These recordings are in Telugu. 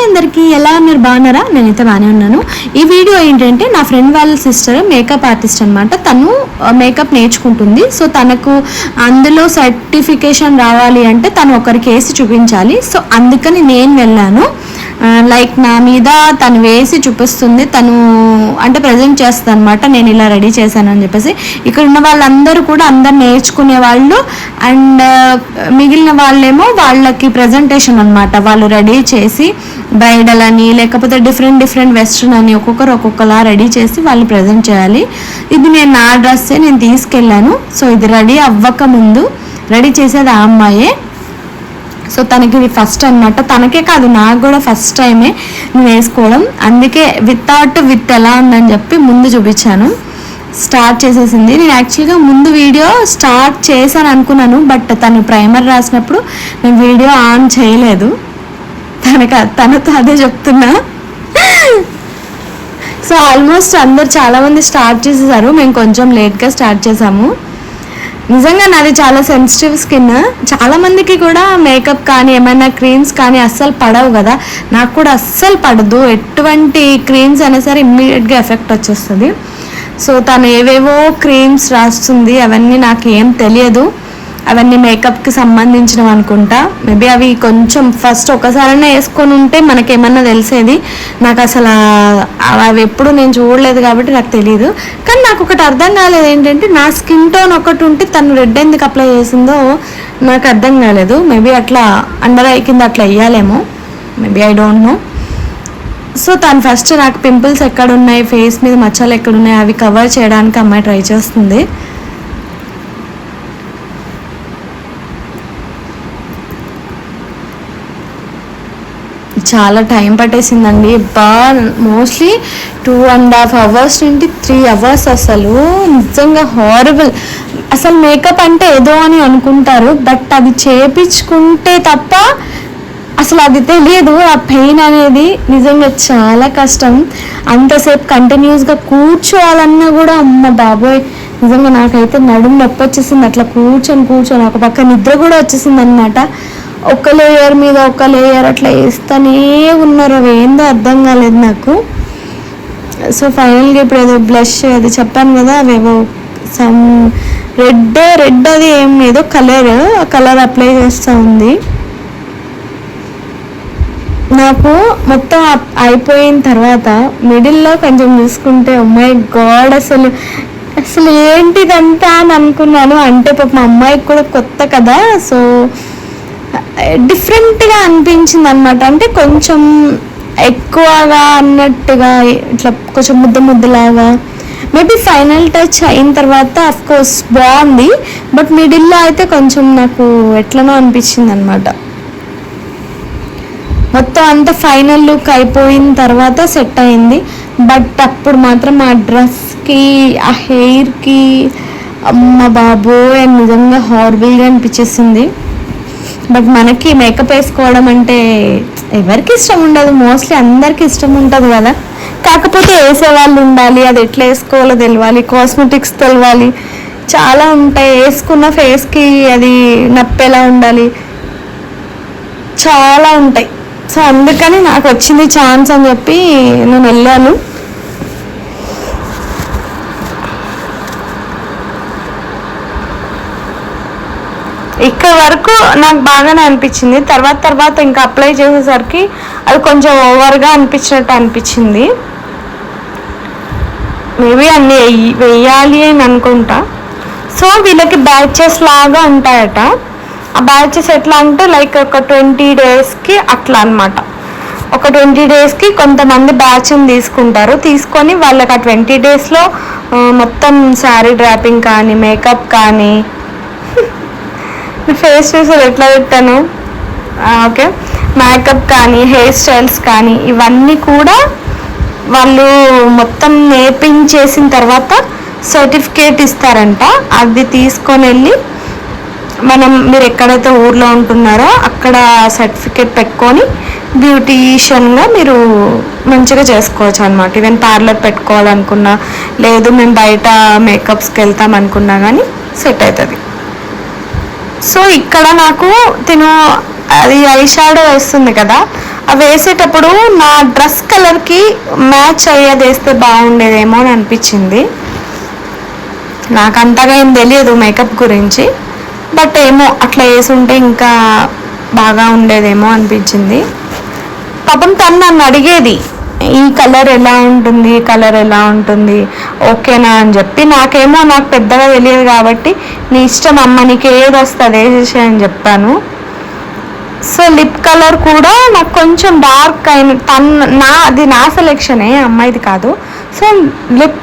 హాయ్ అందరికీ ఎలా ఉన్నారు? బాగున్నారా? నేనైతే బాగానే ఉన్నాను. ఈ వీడియో ఏంటంటే నా ఫ్రెండ్ వాళ్ళ సిస్టర్ మేకప్ ఆర్టిస్ట్ అనమాట తను మేకప్ నేర్చుకుంటుంది. సో తనకు అందులో సర్టిఫికేషన్ రావాలి అంటే తను ఒకరికి వేసి చూపించాలి. సో అందుకని నేను వెళ్ళాను. లైక్ నా మీద తను వేసి చూపిస్తుంది తను అంటే ప్రజెంట్ చేస్తుంది అనమాట నేను ఇలా రెడీ చేశాను అని చెప్పేసి. ఇక్కడ ఉన్న వాళ్ళందరూ కూడా అందరు నేర్చుకునే వాళ్ళు అండ్ మిగిలిన వాళ్ళేమో వాళ్ళకి ప్రజెంటేషన్ అనమాట వాళ్ళు రెడీ చేసి బ్రైడల్ అని లేకపోతే డిఫరెంట్ డిఫరెంట్ వెస్ట్రన్ అని ఒక్కొక్కరు ఒక్కొక్కలా రెడీ చేసి వాళ్ళు ప్రజెంట్ చేయాలి. ఇది నేను నా డ్రెస్సే నేను తీసుకెళ్ళాను. సో ఇది రెడీ అవ్వక ముందు రెడీ చేసేది ఆ అమ్మాయే. సో తనకి ఇది ఫస్ట్ అనమాట తనకే కాదు నాకు కూడా ఫస్ట్ టైమే నేను వేసుకోవడం. అందుకే వితౌట్ విత్ ఎలా ఉందని చెప్పి ముందు చూపించాను. స్టార్ట్ చేసేసింది. నేను యాక్చువల్గా ముందు వీడియో స్టార్ట్ చేశాను అనుకున్నాను బట్ తను ప్రైమర్ రాసినప్పుడు నేను వీడియో ఆన్ చేయలేదు. తనకు తనతో అదే చెప్తున్నా. సో ఆల్మోస్ట్ అందరు చాలామంది స్టార్ట్ చేసేసారు. మేము కొంచెం లేట్గా స్టార్ట్ చేసాము. నిజంగా నాది చాలా సెన్సిటివ్ స్కిన్ చాలా మందికి కూడా మేకప్ కానీ ఏమైనా క్రీమ్స్ కానీ అస్సలు పడవు కదా. నాకు కూడా అస్సలు పడదు. ఎటువంటి క్రీమ్స్ అయినా సరే ఇమ్మీడియట్గా ఎఫెక్ట్ వచ్చేస్తుంది. సో తను ఏవేవో క్రీమ్స్ రాస్తుంది అవన్నీ నాకు ఏం తెలియదు. అవన్నీ మేకప్కి సంబంధించినవి అనుకుంటా. మేబీ అవి కొంచెం ఫస్ట్ ఒకసారైనా వేసుకొని ఉంటే మనకేమన్నా తెలిసేది. నాకు అసలు అవి ఎప్పుడు నేను చూడలేదు కాబట్టి నాకు తెలియదు కానీ నాకు ఒకటి అర్థం కాలేదు ఏంటంటే నా స్కిన్ టోన్ ఒకటి ఉంటే తను రెడ్ ఎందుకు అప్లై చేసిందో నాకు అర్థం కాలేదు. మేబీ అట్లా అండర్ ఐ కింద అట్లా వేయాలేమో. Maybe I don't know so తను ఫస్ట్ నాకు పింపుల్స్ ఎక్కడ ఉన్నాయి ఫేస్ మీద మచ్చలు ఎక్కడ ఉన్నాయి అవి కవర్ చేయడానికి అమ్మాయి ట్రై చేస్తుంది. చాలా టైం పట్టేసిందండి. బా mostly two and half hours నుండి త్రీ అవర్స్ అసలు. నిజంగా హారబుల్ అసలు మేకప్ అంటే ఏదో అని అనుకుంటారు బట్ అది చేపించుకుంటే తప్ప అసలు అది తెలియదు. ఆ పెయిన్ అనేది నిజంగా చాలా కష్టం. అంతసేపు కంటిన్యూస్గా కూర్చోవాలన్నా కూడా అమ్మ బాబోయ్! నిజంగా నాకైతే నడుము నొప్పి వచ్చేసింది. అట్లా కూర్చొని కూర్చొని ఒక పక్క నిద్ర కూడా వచ్చేసింది అనమాట ఒక లేయర్ మీద ఒక లేయర్ అట్లా వేస్తూనే ఉన్నారు. అవి ఏందో అర్థం కాలేదు నాకు. సో ఫైనల్గా ఇప్పుడు ఏదో బ్లష్ అది చెప్పాను కదా అవేవో సమ్ రెడ్ రెడ్ అది ఏం ఏదో కలర్ ఆ కలర్ అప్లై చేస్తూ ఉంది. నాకు మొత్తం అయిపోయిన తర్వాత మిడిల్లో కొంచెం చూసుకుంటే oh అమ్మాయి గాడ్ అసలు అసలు ఏంటిదంతా అని అనుకున్నాను. అంటే పాప మా అమ్మాయికి కూడా కొత్త కదా సో డిఫరెంట్గా అనిపించింది అనమాట అంటే కొంచెం ఎక్కువగా అన్నట్టుగా ఇట్లా కొంచెం ముద్ద ముద్దలాగా. మేబీ ఫైనల్ టచ్ అయిన తర్వాత అఫ్ కోర్స్ బాగుంది. బట్ మిడిల్లో అయితే కొంచెం నాకు ఎట్లనో అనిపించింది అనమాట మొత్తం అంత ఫైనల్ లుక్ అయిపోయిన తర్వాత సెట్ అయింది. బట్ అప్పుడు మాత్రం ఆ డ్రెస్కి ఆ హెయిర్కి అమ్మ బాబోయ్ నిజంగా హార్బుల్గా అనిపించేసింది. బట్ మనకి మేకప్ వేసుకోవడం అంటే ఎవరికి ఇష్టం ఉండదు. మోస్ట్లీ అందరికి ఇష్టం ఉంటుంది కదా. కాకపోతే వేసే వాళ్ళు ఉండాలి అది ఎట్లా వేసుకోవాలో తెలియాలి కాస్మెటిక్స్ తెలవాలి. చాలా ఉంటాయి. వేసుకున్న ఫేస్కి అది నప్పేలా ఉండాలి? చాలా ఉంటాయి. సో అందుకని నాకు వచ్చింది ఛాన్స్ అని చెప్పి నేను వెళ్ళాను. ఇక్కడ వరకు నాకు బాగానే అనిపించింది. తర్వాత తర్వాత ఇంకా అప్లై చేసేసరికి అది కొంచెం ఓవర్గా అనిపించినట్టు అనిపించింది. మేబీ అన్ని వెయ్యి- వెయ్యాలి అని అనుకుంటా. సో వీళ్ళకి బ్యాచెస్ లాగా ఉంటాయట. ఆ బ్యాచెస్ ఎట్లా అంటే లైక్ ఒక ట్వంటీ డేస్కి అట్లా అనమాట ఒక ట్వంటీ డేస్కి కొంతమంది బ్యాచ్ని తీసుకుంటారు. తీసుకొని వాళ్ళకి ఆ ట్వంటీ డేస్లో మొత్తం శారీ డ్రాపింగ్ కానీ మేకప్ కానీ ఫేస్ చూసారు ఎట్లా పెట్టాను? ఓకే. మేకప్ కానీ హెయిర్ స్టైల్స్ కానీ ఇవన్నీ కూడా వాళ్ళు మొత్తం నేర్పించేసిన తర్వాత సర్టిఫికేట్ ఇస్తారంట. అది తీసుకొని వెళ్ళి మనం మీరు ఎక్కడైతే ఊర్లో ఉంటున్నారో అక్కడ సర్టిఫికేట్ పెట్టుకొని బ్యూటీషియన్గా మీరు మంచిగా చేసుకోవచ్చు అనమాట ఈవెన్ పార్లర్ పెట్టుకోవాలనుకున్నా లేదు మేము బయట మేకప్స్కి వెళ్తాం అనుకున్నా కానీ సెట్ అవుతుంది సో ఇక్కడ నాకు తిను అది ఐ షాడో వేస్తుంది కదా అవి వేసేటప్పుడు నా డ్రెస్ కలర్కి మ్యాచ్ అయ్యేది వేస్తే బాగుండేదేమో అని అనిపించింది. నాకు అంతగా ఏం తెలియదు మేకప్ గురించి బట్ ఏమో అట్లా వేసుంటే ఇంకా బాగా ఉండేదేమో అనిపించింది. పాపం తను నన్ను అడిగేది ఈ కలర్ ఎలా ఉంటుంది కలర్ ఎలా ఉంటుంది ఓకేనా అని చెప్పి నాకేమో నాకు పెద్దగా తెలియదు కాబట్టి నీ ఇష్టం అమ్మ నీకు ఏది వస్తుంది వేసేసి అని చెప్పాను. సో లిప్ కలర్ కూడా నాకు కొంచెం డార్క్ అయిన తన నా అది నా సెలెక్షనే అమ్మాయిది కాదు. సో లిప్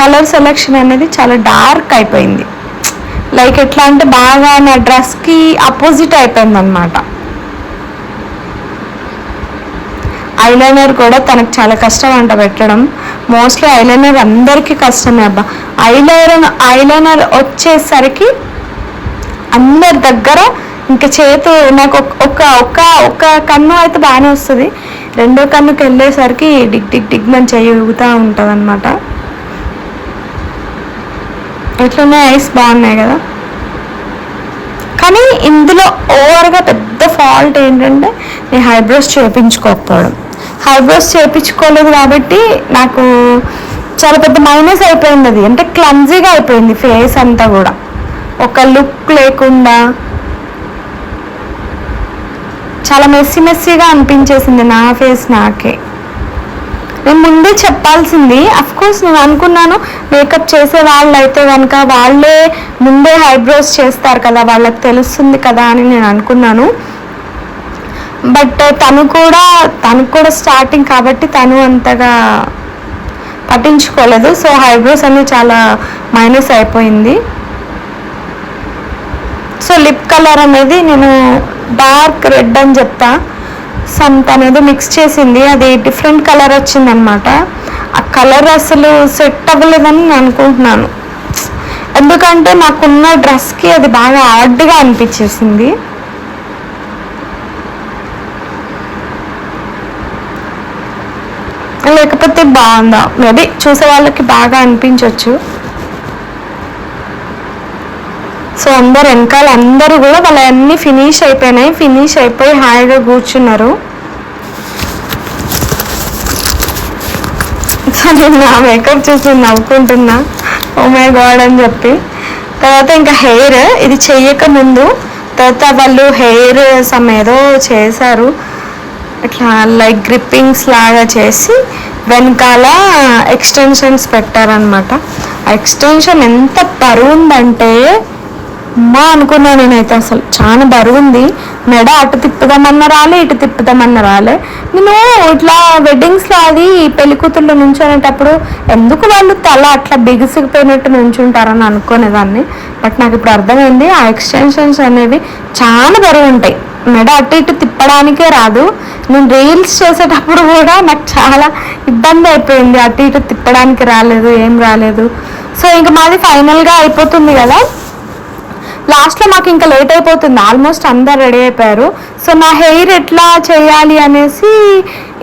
కలర్ సెలెక్షన్ అనేది చాలా డార్క్ అయిపోయింది. లైక్ ఎట్లా అంటే బాగా నా డ్రెస్కి అపోజిట్ అయిపోయింది అనమాట ఐలైనర్ కూడా తనకు చాలా కష్టం అంట పెట్టడం. మోస్ట్లీ ఐలైనర్ అందరికీ కష్టమే అబ్బా. ఐలైనర్ ఐలైనర్ వచ్చేసరికి అందరి దగ్గర ఇంకా చేతు నాకు ఒక- ఒక ఒక కన్ను అయితే బాగానే వస్తుంది. రెండో కన్నుకి వెళ్ళేసరికి డిగ్ డిగ్ డిగ్ మంచి చెయ్యి ఊగుతూ ఉంటుంది అనమాట ఎట్లున్నాయి ఐస్? బాగున్నాయి కదా. కానీ ఇందులో ఓవర్గా పెద్ద ఫాల్ట్ ఏంటంటే నేను హైబ్రోస్ చేయించుకోకపోవడం హైబ్రోస్ చేయించుకోలేదు కాబట్టి నాకు చాలా పెద్ద మైనస్ అయిపోయింది అది. అంటే క్లమ్జీగా అయిపోయింది ఫేస్ అంతా కూడా. ఒక లుక్ లేకుండా. చాలా మెస్సి మెస్సీగా అనిపించేసింది నా ఫేస్ నాకే. నేను ముందే చెప్పాల్సింది కోర్స్ నేను అనుకున్నాను మేకప్ చేసే వాళ్ళు అయితే కనుక వాళ్ళే ముందే హైబ్రోస్ చేస్తారు కదా వాళ్ళకి తెలుస్తుంది కదా అని నేను అనుకున్నాను. బట్ తను కూడా తను కూడా స్టార్టింగ్ కాబట్టి తను అంతగా పట్టించుకోలేదు. సో హైబ్రోస్ అన్నీ చాలా మైనస్ అయిపోయింది. సో లిప్ కలర్ అనేది నేను డార్క్ రెడ్ అని చెప్తా. సంత అనేది మిక్స్ చేసింది. అది డిఫరెంట్ కలర్ వచ్చిందనమాట ఆ కలర్ అసలు సెట్ అవ్వలేదని నేను అనుకుంటున్నాను. ఎందుకంటే నాకున్న డ్రెస్కి అది బాగా ఆడ్గా అనిపించేసింది. లేకపోతే బాగుందా? మేబీ చూసే వాళ్ళకి బాగా అనిపించవచ్చు సో అందరు వెనకాల అందరూ కూడా వాళ్ళన్నీ ఫినిష్ అయిపోయినాయి. ఫినిష్ అయిపోయి హాయిగా కూర్చున్నారు. సో నేను నా మేకప్ చూసి నవ్వుకుంటున్నా. Oh ఓమే గాడ్ అని చెప్పి. తర్వాత ఇంకా హెయిర్ ఇది చెయ్యక ముందు తర్వాత వాళ్ళు హెయిర్ సమ్ ఏదో చేశారు. ఇట్లా లైక్ గ్రిప్పింగ్స్ లాగా చేసి వెనకాల ఎక్స్టెన్షన్స్ పెట్టారనమాట ఆ ఎక్స్టెన్షన్ ఎంత బరువు ఉందంటే అమ్మా అనుకున్నా నేనైతే అసలు. చాలా బరువు ఉంది మెడ అటు తిప్పుదామన్న రాలే ఇటు తిప్పుదామన్న రాలే. నేను ఇట్లా వెడ్డింగ్స్లో అది పెళ్ళి కూతుళ్ళు నుంచునేటప్పుడు ఎందుకు వాళ్ళు తల అట్లా బిగుసుకుపోయినట్టు నుంచుంటారని అనుకునేదాన్ని. బట్ నాకు ఇప్పుడు అర్థమైంది ఆ ఎక్స్టెన్షన్స్ అనేవి చాలా బరువు ఉంటాయి మెడ అటు ఇటు తిప్పడానికే రాదు. నేను రీల్స్ చేసేటప్పుడు కూడా నాకు చాలా ఇబ్బంది అయిపోయింది. అటు ఇటు తిప్పడానికి రాలేదు ఏం రాలేదు. సో ఇంకా మాది ఫైనల్గా అయిపోతుంది కదా? లాస్ట్లో మాకు ఇంకా లేట్ అయిపోతుంది. ఆల్మోస్ట్ అందరు రెడీ అయిపోయారు. సో నా హెయిర్ ఎట్లా చేయాలి అనేసి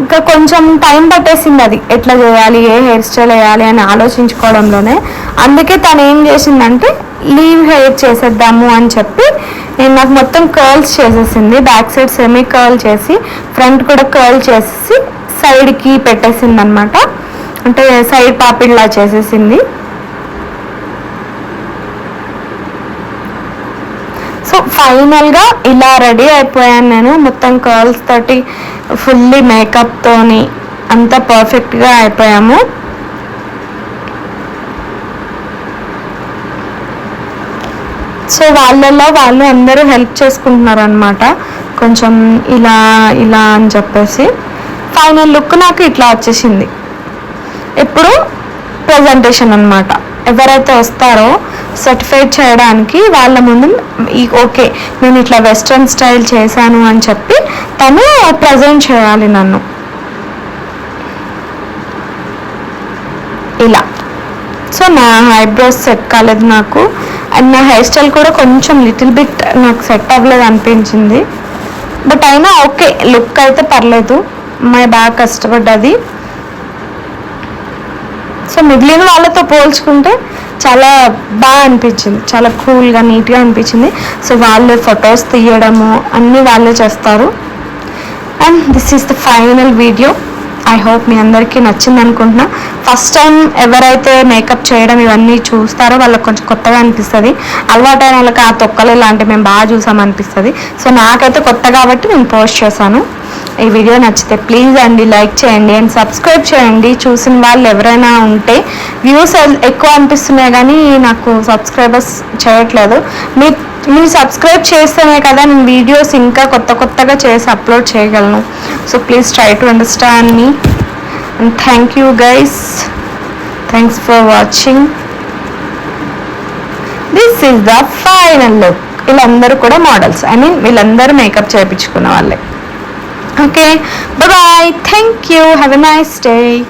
ఇంకా కొంచెం టైం పట్టేసింది అది. ఎట్లా చేయాలి ఏ హెయిర్ స్టైల్ వేయాలి అని ఆలోచించుకోవడంలోనే. అందుకే తను ఏం చేసిందంటే లీవ్ హెయిర్ చేసేద్దాము అని చెప్పి నేను నాకు మొత్తం కర్ల్స్ చేసేసింది. బ్యాక్ సైడ్ సెమీ కర్ల్ చేసి ఫ్రంట్ కూడా కర్ల్ చేసేసి సైడ్కి పెట్టేసింది అనమాట అంటే సైడ్ పాపిడ్లా చేసేసింది. సో ఫైనల్గా ఇలా రెడీ అయిపోయాను నేను. మొత్తం కర్ల్స్ తోటి ఫుల్లీ మేకప్తోని అంత పర్ఫెక్ట్గా అయిపోయాము. సో వాళ్ళల్లో వాళ్ళు అందరూ హెల్ప్ చేసుకుంటున్నారు అనమాట కొంచెం ఇలా ఇలా అని చెప్పేసి. ఫైనల్ లుక్ నాకు ఇట్లా వచ్చేసింది. ఇప్పుడు ప్రజెంటేషన్ అనమాట ఎవరైతే వస్తారో సర్టిఫైడ్ చేయడానికి వాళ్ళ ముందు ఈ ఓకే నేను ఇట్లా వెస్ట్రన్ స్టైల్ చేశాను అని చెప్పి తను ప్రజెంట్ చేయాలి నన్ను. ఇలా. సో నా ఐబ్రోస్ సెట్ కాలేదు నాకు. అండ్ నా హెయిర్ స్టైల్ కూడా కొంచెం లిటిల్ బిట్ నాకు సెట్ అవ్వలేదు అనిపించింది. బట్ అయినా ఓకే లుక్ అయితే పర్లేదు. అమ్మాయి బాగా కష్టపడ్డది. సో మిగిలిన వాళ్ళతో పోల్చుకుంటే చాలా బాగా అనిపించింది. చాలా కూల్గా నీట్గా అనిపించింది. సో వాళ్ళే ఫొటోస్ తీయడము అన్నీ వాళ్ళే చేస్తారు. And this is the final video I hope మీ అందరికీ నచ్చింది అనుకుంటున్నా. ఫస్ట్ టైం ఎవరైతే మేకప్ చేయడం ఇవన్నీ చూస్తారో వాళ్ళకి కొంచెం కొత్తగా అనిపిస్తుంది. అలవాటైన వాళ్ళకి ఆ తొక్కలు ఇలాంటివి మేము బాగా చూసామనిపిస్తుంది. సో నాకైతే కొత్త కాబట్టి నేను పోస్ట్ చేశాను. ఈ వీడియో నచ్చితే ప్లీజ్ అండి లైక్ చేయండి అండ్ సబ్స్క్రైబ్ చేయండి. చూసిన వాళ్ళు ఎవరైనా ఉంటే వ్యూస్ ఎక్కువ అనిపిస్తున్నాయి కానీ నాకు సబ్స్క్రైబర్స్ చేయట్లేదు. మీ మీరు సబ్స్క్రైబ్ చేస్తేనే కదా నేను వీడియోస్ ఇంకా కొత్త కొత్తగా చేసి అప్లోడ్ చేయగలను. So please try to understand me. And thank you guys. Thanks for watching. This is the final look వీళ్ళందరూ కూడా మోడల్స్. ఐ మీన్ వీళ్ళందరూ మేకప్ చేయించుకున్న వాళ్ళే. okay? Bye bye thank you. Have a nice day.